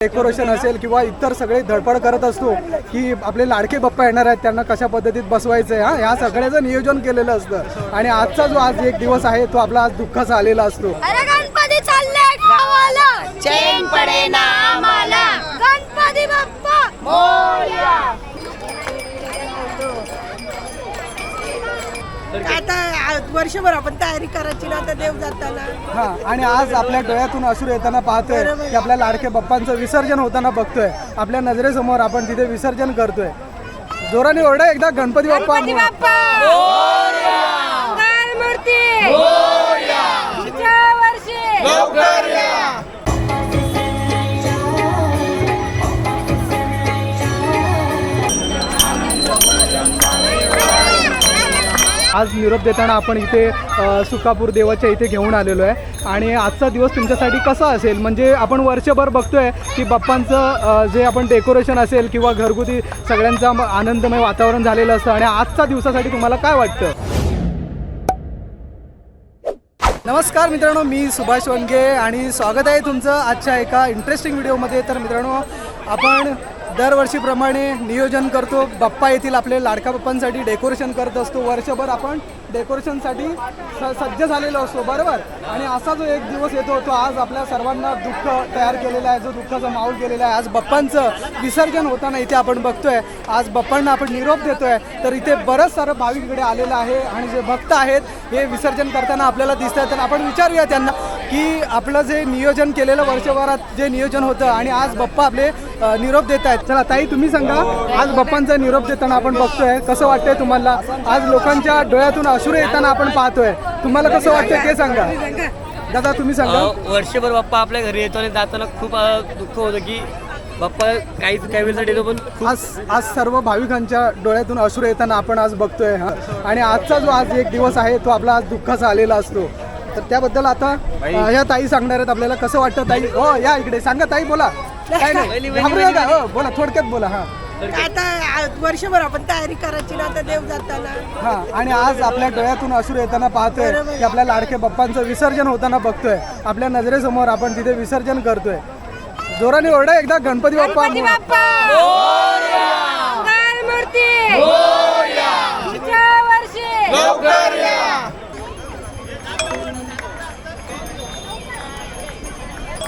Decoration असेल किंवा इतर सगळे धडपड करत असतो की आपले लाडके बाप्पा येणार आहेत त्यांना कशा पद्धतीत बसवायचं आहे हा? ह्या सगळ्याचं नियोजन केलेलं असतं. आणि आजचा जो आज एक दिवस आहे तो आपला आज दुःखाचा आलेला असतो. अरे गणपती वर्षभर आपण तयारी करायची ना आता देव जाताना. हा आणि आज आपल्या डोळ्यातून अश्रू येताना पाहतोय की आपल्या लाडके बाप्पांचं विसर्जन होताना बघतोय. आपल्या नजरेसमोर आपण तिथे विसर्जन करतोय. जोराने ओरडा एकदा गणपती बाप्पा गणपती बाप्पा! मूर्ती आज निरोप देताना आपण इथे सुखापूर देवाच्या इथे घेऊन आलेलो आहे. आणि आजचा दिवस तुमच्यासाठी कसा असेल? म्हणजे आपण वर्षभर बघतोय की बाप्पांचं जे आपण डेकोरेशन असेल किंवा घरगुती सगळ्यांचा आनंदमय वातावरण झालेलं असतं आणि आजच्या दिवसासाठी तुम्हाला काय वाटतं? नमस्कार मित्रांनो मी सुभाष वनगे आणि स्वागत आहे तुमचं आजच्या एका इंटरेस्टिंग व्हिडिओमध्ये तर मित्रांनो आपण दरवर्षीप्रमाणे नियोजन करतो. बाप्पा येथील आपले लाडका बाप्पांसाठी डेकोरेशन करत असतो. वर्षभर आपण डेकोरेशनसाठी स सज्ज झालेलो असतो. बरोबर? आणि असा जो एक दिवस येतो तो आज आपल्या सर्वांना दुःख तयार केलेला आहे. जो दुःखाचा माहोल केलेला आहे. आज बाप्पांचं विसर्जन होताना इथे आपण बघतोय. आज बाप्पांना आपण निरोप देतोय. तर इथे बरंच सारं भाविक इकडे आलेलं आहे. आणि जे भक्त आहेत हे विसर्जन करताना आपल्याला दिसत आहेत तर आपण विचारूया त्यांना की आपलं जे नियोजन केलेलं वर्षभरात जे नियोजन होतं आणि आज बाप्पा आपले निरोप देत आहेत. चला ताई तुम्ही सांगा आज बाप्पांचा निरोप देताना आपण बघतोय. कसं वाटतंय तुम्हाला? आज लोकांच्या डोळ्यातून अश्रू येताना आपण पाहतोय. तुम्हाला कसं वाटतंय ते सांगा. दादा तुम्ही सांगा. वर्षभर बाप्पा आपल्या घरी येतो आणि जाताना खूप दुःख होतं की बाप्पा काहीच काही वेळेसाठी येतो पण आज आज सर्व भाविकांच्या डोळ्यातून अश्रू येताना आपण आज बघतोय हा. आणि आजचा जो आज एक दिवस आहे तो आपला आज दुःखाचा आलेला असतो. तर त्याबद्दल आता अ, ह्या ताई सांगणार आहेत आपल्याला कसं वाटतं ताई? हो या इकडे. सांगा ताई बोला. काय नाही. घाबरू नका हो बोला थोडक्यात बोला हा. आता वर्षभर आपण तयारी करायची ना आता देव जाताना. हा आणि आज आपल्या डोळ्यातून अश्रू येताना पाहतोय की आपल्या लाडके बाप्पांचं विसर्जन होताना बघतोय. आपल्या नजरेसमोर आपण तिथे विसर्जन करतोय. जोराने ओरडा एकदा गणपती बाप्पा गणपती बाप्पा! मूर्ती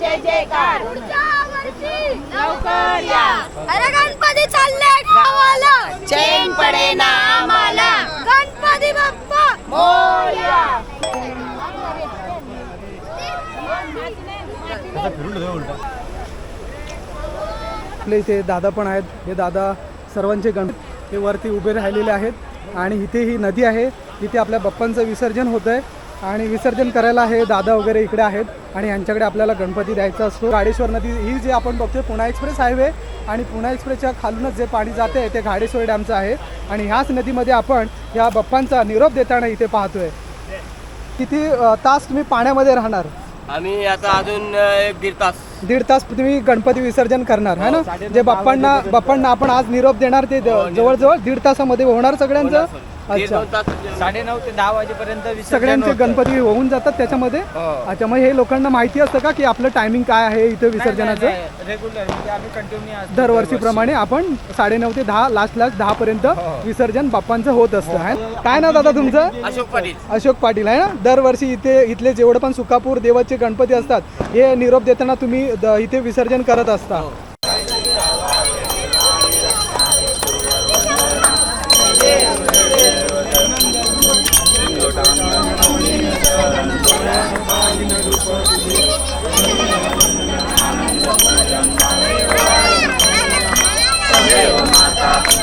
जय जयकार. लवकर या. अरे गणपती चालले गावाला. चैन पडे ना आम्हाला गणपती बाप्पा. मोरया. आपले इथे दादा पण आहेत. हे दादा सर्वांचे गण हे वरती उभे राहिलेले आहेत आणि इथे ही नदी आहे. इथे आपल्या बाप्पांचं विसर्जन होतं आहे आणि विसर्जन करायला हे दादा वगैरे इकडे आहेत आणि यांच्याकडे आपल्याला गणपती द्यायचा असतो. गाडेश्वर नदी ही जे आपण बघतोय पुणा एक्सप्रेस हायवे आणि पुणा एक्सप्रेसच्या खालूनच जे पाणी जाते ते घाडेश्वर डॅमचं आहे. आणि ह्याच नदीमध्ये आपण या बाप्पांचा निरोप देताना इथे पाहतोय. किती तास तुम्ही पाण्यामध्ये राहणार? आम्ही आता अजून एक दीड तास. दीड तास तुम्ही गणपती विसर्जन करणार है ना? जे बाप्पांना बाप्पांना आपण आज निरोप देणार ते द- जवळजवळ दीड तासामध्ये होणार सगळ्यांचं. अच्छा. साडेनऊ ते दहा वाजेपर्यंत विसर्जन सगळ्यांचे होतं. गणपती होऊन जातात त्याच्यामध्ये? हो. अच्छा मग हे लोकांना माहिती असतं का की आपलं टायमिंग काय आहे इथं विसर्जनाचं? रेग्युलर म्हणजे आम्ही कंटिन्यू दरवर्षीप्रमाणे आपण साडेनऊ ते दहा लास्ट लास्ट दहा पर्यंत हो. विसर्जन बाप्पांचं होत असतं आहे काय नाव दादा तुमचं? अशोक पाटील. अशोक पाटील आहे ना? दरवर्षी इथे इथले जेवढे पण सुकापूर देवाचे गणपती असतात हे निरोप देताना तुम्ही द- इथे विसर्जन करत असता.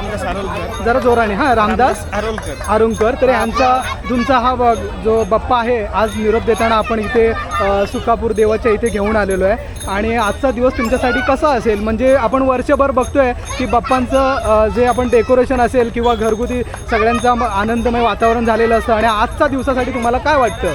रामदास आरोलकर जरा जोराने हा रामदास आरोलकर आरुंकर. तर यांचा तुमचा हा ब- जो बाप्पा आहे आज निरोप देताना आपण इथे अ, सुकापूर देवाच्या इथे घेऊन आलेलो आहे. आणि आजचा दिवस तुमच्यासाठी कसा असेल? म्हणजे आपण वर्षभर बघतोय की बाप्पांचं अ, जे आपण डेकोरेशन असेल किंवा घरगुती सगळ्यांचा म- आनंदमय वातावरण झालेलं असतं. आणि आजच्या दिवसासाठी तुम्हाला काय वाटतं?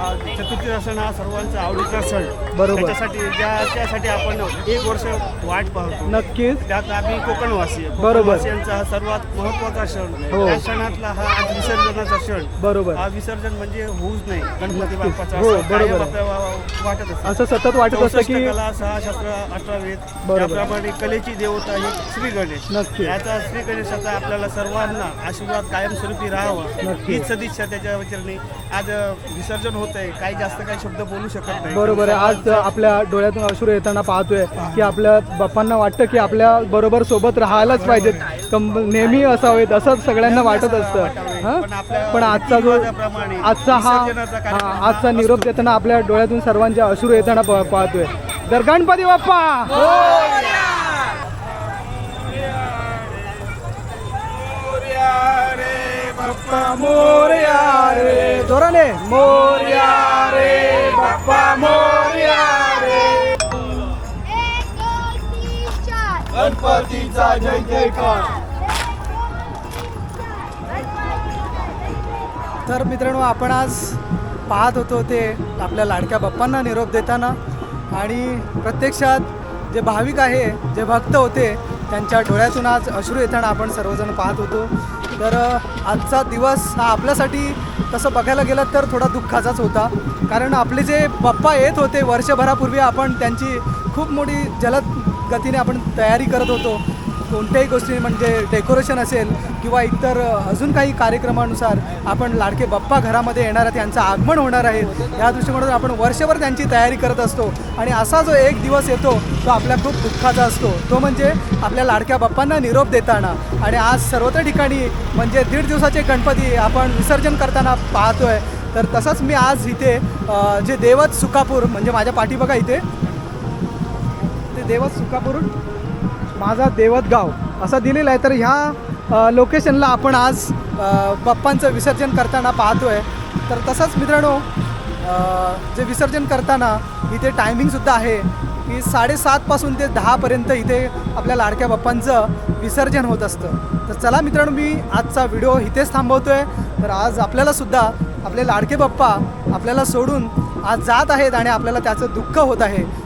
हा चतुर्थीचा सण हा सर्वांचा आवडीचा सण बरोबर. त्याच्यासाठी ज्याच्यासाठी आपण एक वर्ष वाट पाहतो नक्कीच त्यात आम्ही कोकणवासी आहे. बरोबर. कोकणवासियांचा हा सर्वात महत्त्वाचा क्षण हो. त्या क्षणातला हा आज विसर्जनाचा क्षण बरोबर हा विसर्जन म्हणजे होऊच नाही गणपती नक्कीच. बाप्पाचा हो, असं बरोबर कायम आहे. आपल्याला वा- वाटत असतं असं सतत वाटत असतं चौसष्ट की कला सहा शास्त्र अठरा वेद बरोबर. त्याप्रमाणे कलेची देवता ही श्री गणेश नक्की. याचा श्री गणेशाचा आपल्याला सर्वांना आशीर्वाद कायमस्वरूपी राहावा नक्की. हीच सदिच्छा त्याच्या वचरणी आज अ, विसर्जन होत आहे काही जास्त काही शब्द बोलू शकत नाही. बरोबर आहे. आज आपल्या डोळ्यातून अश्रू येताना पाहतोय की आपल्या बाप्पांना वाटतं की आपल्या बरोबर सोबत राहायलाच पाहिजेत. कम- नेहमी असावेत असं सगळ्यांना वाटत असतं. हां? पण आजचा जो आजचा हा आजचा निरोप देताना आपल्या डोळ्यातून सर्वांचे अश्रू येताना पाहतोय. तर गणपती बाप्पा! बाप्पा मोरया रे. जोराने मोरया रे बाप्पा मोरया रे. गणपतीचा जय जयकार. तर मित्रांनो आपण आज पाहत होतो ते आपल्या लाडक्या बाप्पांना निरोप देताना. आणि प्रत्यक्षात जे भाविक आहे जे भक्त होते त्यांच्या डोळ्यातून आज अश्रू येताना आपण सर्वजण पाहत होतो. तर आजचा दिवस हा आपल्यासाठी तसं बघायला गेलं तर थोडा दुःखाचाच होता. कारण आपले जे पप्पा येत होते वर्षभरापूर्वी आपण त्यांची खूप मोठी जलद गतीने आपण तयारी करत होतो. कोणत्याही गोष्टी म्हणजे डेकोरेशन असेल किंवा इतर अजून काही कार्यक्रमानुसार आपण लाडके बाप्पा घरामध्ये येणार आहेत त्यांचं आगमन होणार आहे या दृष्टिकोनातून आपण वर्षभर त्यांची तयारी करत असतो. आणि असा जो एक दिवस येतो तो आपल्या खूप दुःखाचा असतो. तो म्हणजे आपल्या लाडक्या बाप्पांना निरोप देताना. आणि आज सर्वत्र ठिकाणी म्हणजे दीड दिवसाचे गणपती आपण विसर्जन करताना पाहतोय. तर तसंच मी आज इथे जे देवत सुकापूर म्हणजे माझ्या पाठी बघा इथे. ते देवत सुकापूर माझा देवत गाव असा दिलेला आहे. तर ह्या लोकेशनला आपण आज बाप्पांचं विसर्जन करताना पाहतोय. तर तसंच मित्रांनो जे विसर्जन करताना इथे टायमिंगसुद्धा आहे की साडेसातपासून ते दहापर्यंत इथे आपल्या लाडक्या बाप्पांचं विसर्जन होत असतं. तर चला मित्रांनो मी आजचा व्हिडिओ इथेच थांबवतोय. तर आज आपल्यालासुद्धा आपले लाडके बाप्पा आपल्याला सोडून आज जात आहेत आणि आपल्याला त्याचं दुःख होत आहे.